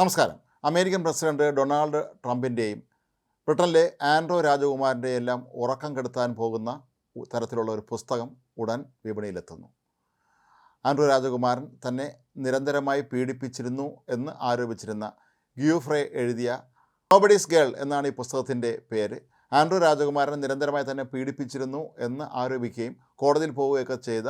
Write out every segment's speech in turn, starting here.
നമസ്കാരം. American president Donald ട്രംപിന്റെയും ബ്രിട്ടനിലെ ആൻഡ്രോ രാജകുമാരന്റെയും എല്ലാം ഉറക്കം കെടുത്താൻ പോകുന്ന തരത്തിലുള്ള ഒരു പുസ്തകം ഉടൻ വിപണിയിലെത്തുന്നു. ആൻഡ്രോ രാജകുമാരൻ തന്നെ നിരന്തരമായി പീഡിപ്പിച്ചിരുന്നു എന്ന് ആരോപിച്ചിരുന്ന ഗ്യൂഫ്രെ എഴുതിയ നോബഡീസ് ഗേൾ എന്നാണ് ഈ പുസ്തകത്തിന്റെ പേര്. ആൻഡ്രോ രാജകുമാരൻ നിരന്തരമായി തന്നെ പീഡിപ്പിച്ചിരുന്നു എന്ന് ആരോപിക്കുകയും കോടതിയിൽ പോവുകയൊക്കെ ചെയ്ത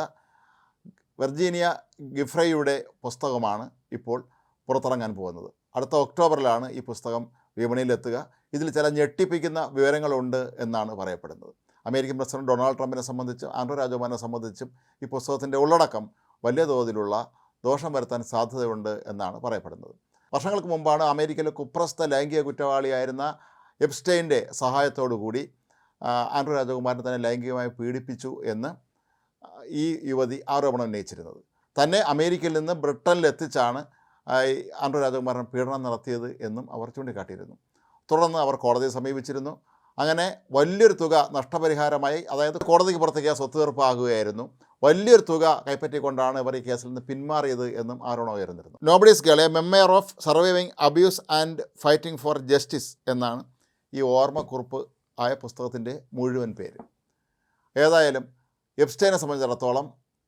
വെർജീനിയ ഗിഫ്രയുടെ പുസ്തകമാണ് ഇപ്പോൾ പുറത്തിറങ്ങാൻ പോകുന്നത്. അടുത്ത ഒക്ടോബറിലാണ് ഈ പുസ്തകം വിപണിയിലെത്തുക. ഇതിൽ ചില ഞെട്ടിപ്പിക്കുന്ന വിവരങ്ങളുണ്ട് എന്നാണ് പറയപ്പെടുന്നത്. അമേരിക്കൻ പ്രസിഡന്റ് ഡൊണാൾഡ് ട്രംപിനെ സംബന്ധിച്ചും ആൻഡ്രോ രാജകുമാരനെ സംബന്ധിച്ചും ഈ പുസ്തകത്തിന്റെ ഉള്ളടക്കം വലിയ തോതിലുള്ള ദോഷം വരുത്താൻ സാധ്യതയുണ്ട് എന്നാണ് പറയപ്പെടുന്നത്. വർഷങ്ങൾക്ക് മുമ്പാണ് അമേരിക്കയിലെ കുപ്രസ്ഥ ലൈംഗിക കുറ്റവാളിയായിരുന്ന എബ്സ്റ്റൈന്റെ കൂടി ആൻഡ്രോ രാജകുമാരനെ തന്നെ ലൈംഗികമായി പീഡിപ്പിച്ചു എന്ന് ഈ യുവതി ആരോപണം ഉന്നയിച്ചിരുന്നത്. തന്നെ അമേരിക്കയിൽ നിന്ന് ഈ ആൻഡ്രോ രാജകുമാരൻ പീഡനം നടത്തിയത് എന്നും അവർ ചൂണ്ടിക്കാട്ടിയിരുന്നു. തുടർന്ന് അവർ കോടതിയെ സമീപിച്ചിരുന്നു. അങ്ങനെ വലിയൊരു തുക നഷ്ടപരിഹാരമായി അതായത് കോടതിക്ക് പുറത്തേക്ക് ആ സ്വത്ത് തീർപ്പാകുകയായിരുന്നു. വലിയൊരു തുക കൈപ്പറ്റിക്കൊണ്ടാണ് ഇവർ ഈ കേസിൽ നിന്ന് പിന്മാറിയത് എന്നും ആരോപണം ഉയർന്നിരുന്നു. Nobody's girl memoir of surviving abuse and fighting for justice എന്നാണ് ഈ ഓർമ്മക്കുറിപ്പ് ആയ പുസ്തകത്തിന്റെ മുഴുവൻ പേര്. ഏതായാലും എബ്സ്റ്റൈനെ സംബന്ധിച്ചിടത്തോളം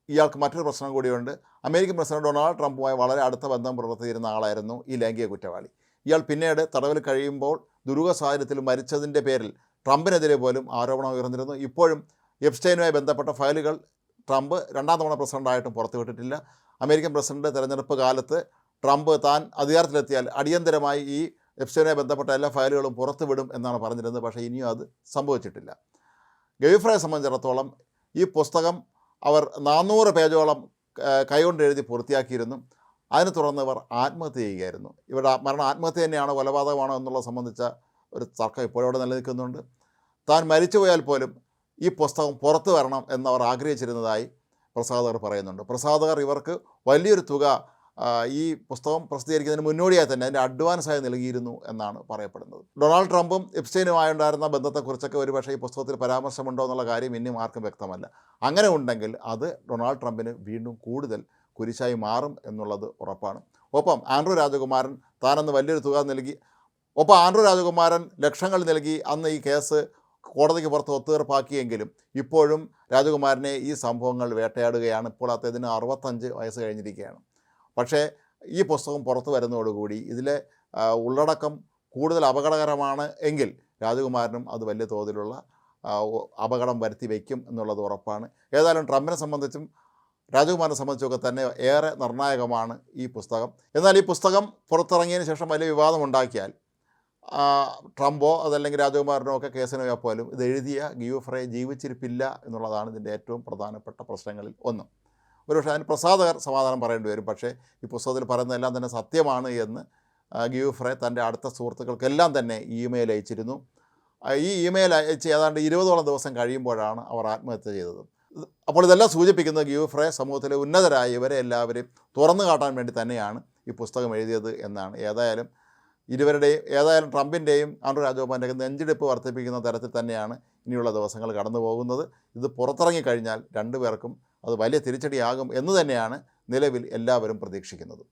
ഇയാൾക്ക് മറ്റൊരു പ്രശ്നം കൂടിയുണ്ട്. അമേരിക്കൻ പ്രസിഡന്റ് ഡൊണാൾഡ് ട്രംപുമായി വളരെ അടുത്ത ബന്ധം പുലർത്തിയിരുന്ന ആളായിരുന്നു ഈ ലൈംഗിക കുറ്റവാളി. ഇയാൾ പിന്നീട് തടവിൽ കഴിയുമ്പോൾ ദുരൂഹ സാഹചര്യത്തിൽ മരിച്ചതിന്റെ പേരിൽ ട്രംപിനെതിരെ പോലും ആരോപണം ഉയർന്നിരുന്നു. ഇപ്പോഴും എപ്സ്റ്റൈനുമായി ബന്ധപ്പെട്ട ഫയലുകൾ ട്രംപ് രണ്ടാം തവണ പ്രസിഡന്റായിട്ടും പുറത്തുവിട്ടിട്ടില്ല അമേരിക്കൻ പ്രസിഡന്റ് തെരഞ്ഞെടുപ്പ് കാലത്ത് ട്രംപ് താൻ അധികാരത്തിലെത്തിയാൽ അടിയന്തരമായി ഈ എപ്സ്റ്റൈനുമായി ബന്ധപ്പെട്ട എല്ലാ ഫയലുകളും പുറത്തുവിടും എന്നാണ് പറഞ്ഞിരുന്നത്. പക്ഷേ ഇനിയും അത് സംഭവിച്ചിട്ടില്ല. ഗവിഫ്രയെ സംബന്ധിച്ചിടത്തോളം ഈ പുസ്തകം അവർ നാനൂറ് പേജോളം കൈകൊണ്ട് എഴുതി പൂർത്തിയാക്കിയിരുന്നു. അതിനെ തുടർന്ന് ഇവർ ആത്മഹത്യ ചെയ്യുകയായിരുന്നു. ഇവരുടെ മരണം ആത്മഹത്യ തന്നെയാണോ കൊലപാതകമാണോ എന്നുള്ളത് സംബന്ധിച്ച ഒരു തർക്കം ഇപ്പോഴവിടെ നിലനിൽക്കുന്നുണ്ട്. താൻ മരിച്ചുപോയാൽ പോലും ഈ പുസ്തകം പുറത്തു വരണം എന്നവർ ആഗ്രഹിച്ചിരുന്നതായി പ്രസാദകർ പറയുന്നുണ്ട്. പ്രസാദകർ ഇവർക്ക് വലിയൊരു തുക ഈ പുസ്തകം പ്രസിദ്ധീകരിക്കുന്നതിന് മുന്നോടിയായി തന്നെ അതിന്റെ അഡ്വാൻസായി നൽകിയിരുന്നു എന്നാണ് പറയപ്പെടുന്നത്. ഡൊണാൾഡ് ട്രംപും എപ്സ്റ്റൈനുമായുണ്ടായിരുന്ന ബന്ധത്തെക്കുറിച്ചൊക്കെ ഒരുപക്ഷേ ഈ പുസ്തകത്തിൽ പരാമർശമുണ്ടോ എന്നുള്ള കാര്യം ഇനിയും ആർക്കും വ്യക്തമല്ല. അങ്ങനെ ഉണ്ടെങ്കിൽ അത് ഡൊണാൾഡ് ട്രംപിന് വീണ്ടും കൂടുതൽ കുരിശായി മാറും എന്നുള്ളത് ഉറപ്പാണ്. ഒപ്പം ആൻഡ്രോ രാജകുമാരൻ താനന്ന് വലിയൊരു തുക നൽകി ഒപ്പം ആൻഡ്രോ രാജകുമാരൻ ലക്ഷങ്ങൾ നൽകി അന്ന് ഈ കേസ് കോടതിക്ക് പുറത്ത് ഒത്തുതീർപ്പാക്കിയെങ്കിലും ഇപ്പോഴും രാജകുമാരനെ ഈ സംഭവങ്ങൾ വേട്ടയാടുകയാണ്. ഇപ്പോൾ അദ്ദേഹത്തിന് അറുപത്തഞ്ച് വയസ്സ് കഴിഞ്ഞിരിക്കുകയാണ്. പക്ഷേ ഈ പുസ്തകം പുറത്തു വരുന്നതോടുകൂടി ഇതിലെ ഉള്ളടക്കം കൂടുതൽ അപകടകരമാണ് എങ്കിൽ രാജകുമാരനും അത് വലിയ തോതിലുള്ള അപകടം വരുത്തി വയ്ക്കും എന്നുള്ളത് ഉറപ്പാണ്. ഏതായാലും ട്രംപിനെ സംബന്ധിച്ചും രാജകുമാരനെ സംബന്ധിച്ചൊക്കെ തന്നെ ഏറെ നിർണായകമാണ് ഈ പുസ്തകം. എന്നാൽ ഈ പുസ്തകം പുറത്തിറങ്ങിയതിന് ശേഷം വലിയ വിവാദമുണ്ടാക്കിയാൽ ട്രംപോ അതല്ലെങ്കിൽ രാജകുമാരനോ ഒക്കെ കേസിന് പോലും ഇത് എഴുതിയ ഗിയോഫ്രെ ജീവിച്ചിരിപ്പില്ല എന്നുള്ളതാണ് ഇതിന്റെ ഏറ്റവും പ്രധാനപ്പെട്ട പ്രശ്നങ്ങളിൽ ഒന്ന്. ഒരുപക്ഷെ അതിന് പ്രസാദകർ സമാധാനം പറയേണ്ടി വരും. പക്ഷേ ഈ പുസ്തകത്തിൽ പറയുന്നതെല്ലാം തന്നെ സത്യമാണ് എന്ന് ഗ്യൂഫ്രെ തന്റെ അടുത്ത സുഹൃത്തുക്കൾക്കെല്ലാം തന്നെ ഇമെയിൽ അയച്ചിരുന്നു. ഈ ഇമെയിൽ അയച്ച് ഏതാണ്ട് ഇരുപതോളം ദിവസം കഴിയുമ്പോഴാണ് അവർ ആത്മഹത്യ ചെയ്തത്. അപ്പോൾ ഇതെല്ലാം സൂചിപ്പിക്കുന്നത് ഗ്യൂഫ്രെ സമൂഹത്തിലെ ഉന്നതരായ ഇവരെ എല്ലാവരെയും തുറന്നു കാട്ടാൻ വേണ്ടി തന്നെയാണ് ഈ പുസ്തകം എഴുതിയത് എന്നാണ്. ഏതായാലും ഇരുവരുടെയും ഏതായാലും ട്രംപിന്റെയും ആൻഡ്രോ രാജഗോപാലിന്റെയും നെഞ്ചെടുപ്പ് വർദ്ധിപ്പിക്കുന്ന തരത്തിൽ തന്നെയാണ് ഇനിയുള്ള ദിവസങ്ങൾ കടന്നു പോകുന്നത് ഇത് പുറത്തിറങ്ങിക്കഴിഞ്ഞാൽ രണ്ടുപേർക്കും അത് വലിയ തിരിച്ചടിയാകും എന്ന് തന്നെയാണ് നിലവിൽ എല്ലാവരും പ്രതീക്ഷിക്കുന്നത്.